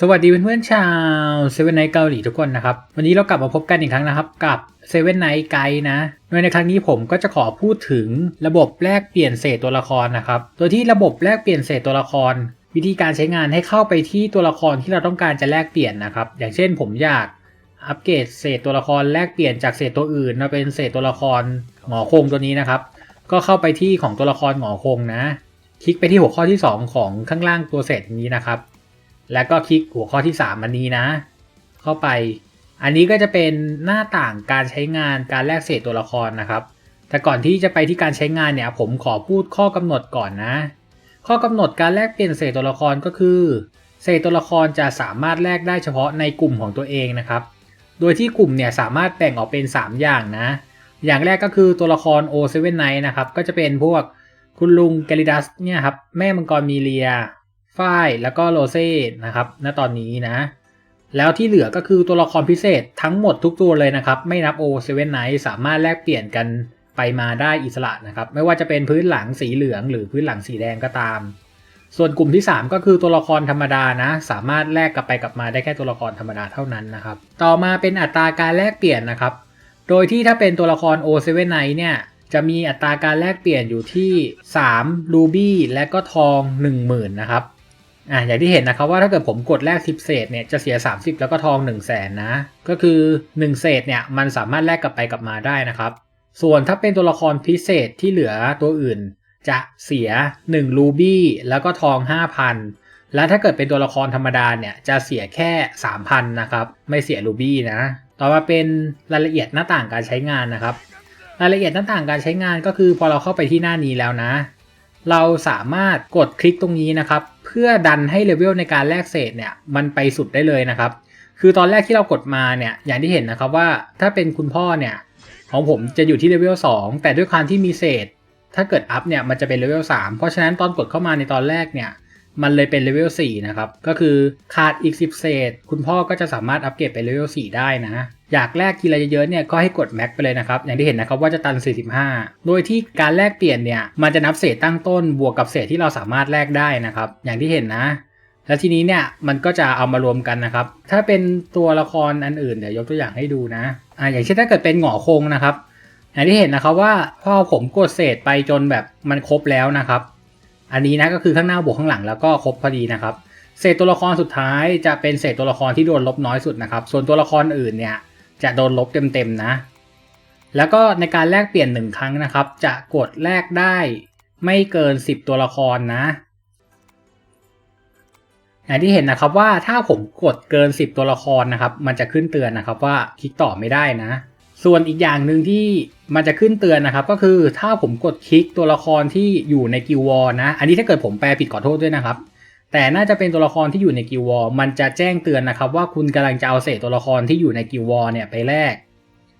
สวัสดีเพื่อนๆชาวเซเว่นไนท์เกาหลีทุกคนนะครับ วันนี้เรากลับมาพบกันอีกครั้งนะครับ กับเซเว่นไนท์ไกด์นะโดยในครั้งนี้ผมก็จะขอพูดถึงระบบแลกเปลี่ยนเศษตัวละครนะครับโดยที่ระบบแลกเปลี่ยนเศษตัวละคร วิธีการใช้งานให้เข้าไปที่ตัวละครที่เราต้องการจะแลกเปลี่ยนนะครับ อย่างเช่นผมอยากอัปเกรดเศษตัวละครแลกเปลี่ยนจากเศษตัวอื่นมาเป็นเศษตัวละครหงอคงตัวนี้นะครับ ก็เข้าไปที่ของตัวละครหงอคงนะ คลิกไปที่หัวข้อที่ 2 ของข้างล่างตัวเศษนี้นะครับ แล้วก็คลิกหัวข้อที่ 3 อันนี้นะ เข้าไป อันนี้ก็จะเป็นหน้าต่างการใช้งานการแลกเศษตัวละครนะครับ แต่ก่อนที่จะไปที่การใช้งานเนี่ย ผมขอพูดข้อกำหนดก่อนนะ ข้อกำหนดการแลกเปลี่ยนเศษตัวละครก็คือ เศษตัวละครจะสามารถแลกได้เฉพาะในกลุ่มของตัวเองนะครับ โดยที่กลุ่มเนี่ยสามารถแบ่งออกเป็น 3 อย่างนะ อย่างแรกก็คือตัวละคร O7 Night นะครับ ก็จะเป็นพวกคุณลุงแกลิดัสเนี่ยครับ แม่มังกรมีเลีย ฝ้ายแล้วก็โรเซ่นะครับ ณ ตอนนี้นะ แล้วที่เหลือก็คือตัวละครพิเศษทั้งหมดทุกตัวเลยนะครับ ไม่นับ O7 Night สามารถแลกเปลี่ยนกันไปมาได้อิสระนะครับ ไม่ว่าจะเป็นพื้นหลังสีเหลือง หรือพื้นหลังสีแดงก็ตาม ส่วนกลุ่มที่ 3 ก็คือตัวละครธรรมดานะ สามารถแลกกลับไปกลับมาได้แค่ตัวละครธรรมดาเท่านั้นนะครับ ต่อมาเป็นอัตราการแลกเปลี่ยนนะครับ โดยที่ถ้าเป็นตัวละคร O7 Night เนี่ยจะมีอัตราการแลกเปลี่ยนอยู่ที่3รูบี้และก็ทอง 10,000นะครับ อะอย่างที่เห็นนะครับว่าถ้าเกิดผมกดแลก10เศษเนี่ยจะเสีย 30 แล้วก็ทอง1 0 0 0 0แสนนะ ก็คือ 1 เศษเนี่ยมันสามารถแลกกลับไปกลับมาได้นะครับ ส่วนถ้าเป็นตัวละครพิเศษที่เหลือตัวอื่น จะเสีย1รูบี้แล้วก็ทอง 5,000 แล้วถ้าเกิดเป็นตัวละครธรรมดาเนี่ยจะเสียแค่ 3,000 นะครับ ไม่เสียรูบี้นะ ต่อมาเป็นรายละเอียดหน้าต่างการใช้งานนะครับ รายละเอียดหน้าต่างการใช้งานก็คือพอเราเข้าไปที่หน้านี้แล้วนะ เราสามารถกดคลิกตรงนี้นะครับ เพื่อดันให้เลเวลในการแลกเศษเนี่ยมันไปสุดได้เลยนะครับ คือตอนแรกที่เรากดมาเนี่ยอย่างที่เห็นนะครับว่าถ้าเป็นคุณพ่อเนี่ยของผมจะอยู่ที่เลเวล2แต่ด้วยความที่มีเศษ ถ้าเกิดอัพเนี่ยมันจะเป็นเลเวล3เพราะฉะนั้นตอนกดเข้ามาในตอนแรกเนี่ย มันเลยเป็นเลเวล4นะครับ ก็คือขาดอีก 10 เศษ คุณพ่อก็จะสามารถอัปเกรดไปเลเวล4ได้นะ อยากแลกทีละเยอะๆเนี่ยก็ให้กดแม็กไปเลยนะครับ อย่างที่เห็นนะครับว่าจะตัน 45 โดยที่การแลกเปลี่ยนเนี่ยมันจะนับเศษตั้งต้นบวกกับเศษที่เราสามารถแลกได้นะครับ อย่างที่เห็นนะแล้วทีนี้เนี่ยมันก็จะเอามารวมกันนะครับ ถ้าเป็นตัวละครอันอื่นเดี๋ยวยกตัวอย่างให้ดูนะอ่าอย่างเช่นถ้าเกิดเป็นหงอคงนะครับอย่างที่เห็นนะครับว่าพอผมกดเศษไปจนแบบมันครบแล้วนะครับ อันนี้นะก็คือข้างหน้าบวกข้างหลังแล้วก็ครบพอดีนะครับ เศษตัวละครสุดท้ายจะเป็นเศษตัวละครที่โดนลบน้อยสุดนะครับ ส่วนตัวละครอื่นเนี่ยจะโดนลบเต็มๆนะ แล้วก็ในการแลกเปลี่ยนหนึ่งครั้งนะครับ จะกดแลกได้ไม่เกิน 10 ตัวละครนะอย่างที่เห็นนะครับว่าถ้าผมกดเกิน 10 ตัวละครนะครับ มันจะขึ้นเตือนนะครับว่าคลิกต่อไม่ได้นะ ส่วนอีกอย่างหนึ่งที่มันจะขึ้นเตือนนะครับ ก็คือถ้าผมกดคลิกตัวละครที่อยู่ในกิววอลนะ อันนี้ถ้าเกิดผมแปลผิดขอโทษด้วยนะครับ แต่น่าจะเป็นตัวละครที่อยู่ในกิววอลมันจะแจ้งเตือนนะครับ ว่าคุณกำลังจะเอาเศษตัวละครที่อยู่ในกิววอลเนี่ยไปแลก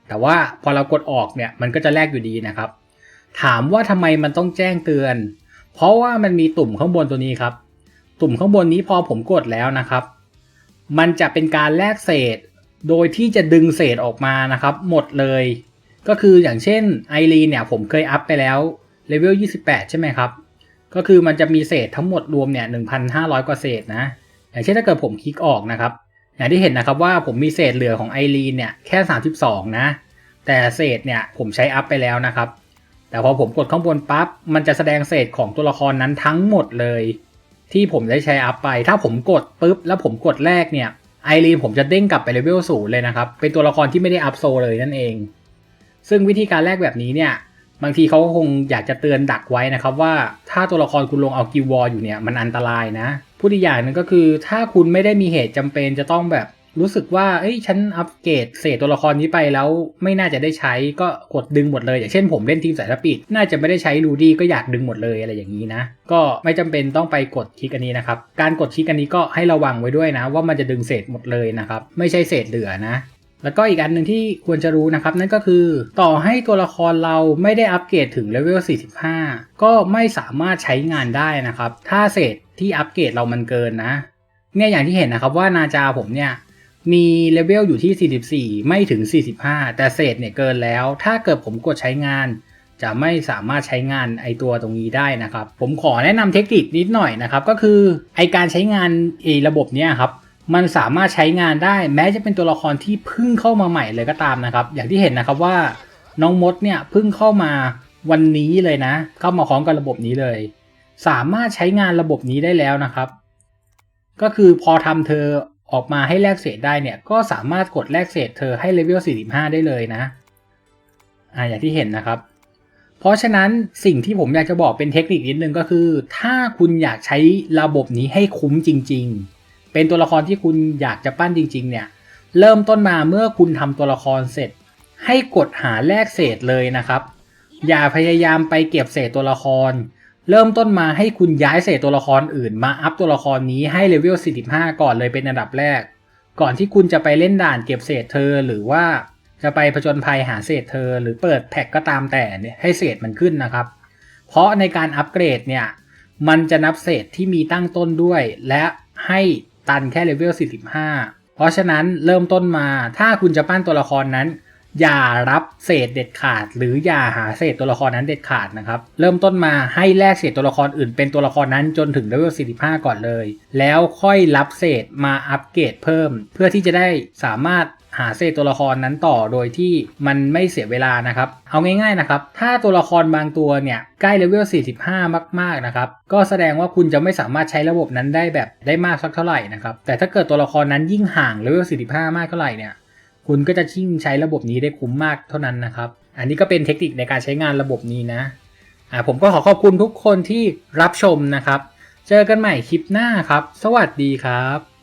แต่ว่าพอเรากดออกเนี่ยมันก็จะแลกอยู่ดีนะครับ ถามว่าทำไมมันต้องแจ้งเตือน เพราะว่ามันมีตุ่มข้างบนตัวนี้ครับ ตุ่มข้างบนนี้พอผมกดแล้วนะครับ มันจะเป็นการแลกเศษ โดยที่จะดึงเศษออกมานะครับหมดเลย ก็คืออย่างเช่นไอรีเนี่ยผมเคยอัพไปแล้วเลเวล28 ใช่ไหมครับ ก็คือมันจะมีเศษทั้งหมดรวมเนี่ย1,500 กว่าเศษนะ อย่างเช่นถ้าเกิดผมคลิกออกนะครับ อย่างที่เห็นนะครับว่าผมมีเศษเหลือของไอรีนเนี่ยแค่ 32 นะ แต่เศษเนี่ยผมใช้อัพไปแล้วนะครับ แต่พอผมกดข้างบนปั๊บ มันจะแสดงเศษของตัวละครนั้นทั้งหมดเลย ที่ผมได้ใช้อัพไป ถ้าผมกดปุ๊บแล้วผมกดแรกเนี่ย ไอรีนผมจะเด้งกลับไปเลเวลศูนย์เลยนะครับ เป็นตัวละครที่ไม่ได้อัพโซเลยนั่นเอง ซึ่งวิธีการแลกแบบนี้เนี่ย บางทีเขาก็คงอยากจะเตือนดักไว้นะครับว่าถ้าตัวละครคุณลงเอากิววอลอยู่เนี่ยมันอันตรายนะพูดอีกอย่างหนึงก็คือถ้าคุณไม่ได้มีเหตุจำเป็นจะต้องแบบ รู้สึกว่าเอ้ยฉันอัปเกรดเศษตัวละครนี้ไปแล้วไม่น่าจะได้ใช้ก็กดดึงหมดเลย อย่างเช่นผมเล่นทีมสายสปีดน่าจะไม่ได้ใช้รูดี้ก็อยากดึงหมดเลยอะไรอย่างนี้นะ ก็ไม่จำเป็นต้องไปกดคลิกอันนี้นะครับ การกดคลิกอันนี้ก็ให้ระวังไว้ด้วยนะ ว่ามันจะดึงเศษหมดเลยนะครับ ไม่ใช่เศษเหลือนะแล้วก็อีกอันหนึ่งที่ควรจะรู้นะครับ นั่นก็คือต่อให้ตัวละครเราไม่ได้อัปเกรดถึงเลเวล 45 ก็ไม่สามารถใช้งานได้นะครับ ถ้าเศษที่อัปเกรดเรามันเกินนะ เนี่ยอย่างที่เห็นนะครับว่านาจาผมเนี่ย มีเลเวลอยู่ที่ 44 ไม่ถึง 45 แต่เศษเนี่ยเกินแล้ว ถ้าเกิดผมกดใช้งาน จะไม่สามารถใช้งานไอตัวตรงนี้ได้นะครับ ผมขอแนะนำเทคนิคนิดหน่อยนะครับ ก็คือไอการใช้งานไอระบบเนี้ยครับ มันสามารถใช้งานได้แม้จะเป็นตัวละครที่เพิ่งเข้ามาใหม่เลยก็ตามนะครับ อย่างที่เห็นนะครับว่าน้องมดเนี่ยเพิ่งเข้ามาวันนี้เลยนะ เข้ามาพร้อมกับระบบนี้เลย สามารถใช้งานระบบนี้ได้แล้วนะครับ ก็คือพอทำเธอ ออกมาให้แลกเศษได้เนี่ยก็สามารถกดแลกเศษเธอให้เลเวล 45 ได้เลยนะอ่าอย่างที่เห็นนะครับ เพราะฉะนั้นสิ่งที่ผมอยากจะบอกเป็นเทคนิคนิดนึงก็คือ ถ้าคุณอยากใช้ระบบนี้ให้คุ้มจริง ๆ เป็นตัวละครที่คุณอยากจะปั้นจริง ๆ เนี่ย เริ่มต้นมาเมื่อคุณทำตัวละครเสร็จ ให้กดหาแลกเศษเลยนะครับ อย่าพยายามไปเก็บเศษตัวละคร เริ่มต้นมาให้คุณย้ายเศษตัวละครอื่นมาอัพตัวละครนี้ให้เลเวล 45 ก่อนเลยเป็นอันดับแรก ก่อนที่คุณจะไปเล่นด่านเก็บเศษเธอหรือว่าจะไปผจญภัยหาเศษเธอ หรือเปิดแพ็กก็ตามแต่เนี่ยให้เศษมันขึ้นนะครับ เพราะในการอัปเกรดเนี่ยมันจะนับเศษที่มีตั้งต้นด้วย และให้ตันแค่เลเวล 45 เพราะฉะนั้นเริ่มต้นมาถ้าคุณจะปั้นตัวละครนั้น อย่ารับเศษเด็ดขาด หรืออย่าหาเศษตัวละครนั้นเด็ดขาดนะครับ เริ่มต้นมาให้แลกเศษตัวละครอื่นเป็นตัวละครนั้นจนถึงเลเวล45 ก่อนเลย แล้วค่อยรับเศษมาอัปเกรดเพิ่ม เพื่อที่จะได้สามารถหาเศษตัวละครนั้นต่อโดยที่มันไม่เสียเวลานะครับ เอาง่ายๆนะครับ ถ้าตัวละครบางตัวเนี่ยใกล้เลเวล 45 มากๆนะครับ ก็แสดงว่าคุณจะไม่สามารถใช้ระบบนั้นได้แบบได้มากสักเท่าไหร่นะครับ แต่ถ้าเกิดตัวละครนั้นยิ่งห่างเลเวล 45 มากเท่าไหร่เนี่ย คุณก็จะชิ่งใช้ระบบนี้ได้คุ้มมากเท่านั้นนะครับ อันนี้ก็เป็นเทคนิคในการใช้งานระบบนี้นะอ่าผมก็ขอขอบคุณทุกคนที่รับชมนะครับ เจอกันใหม่คลิปหน้าครับ สวัสดีครับ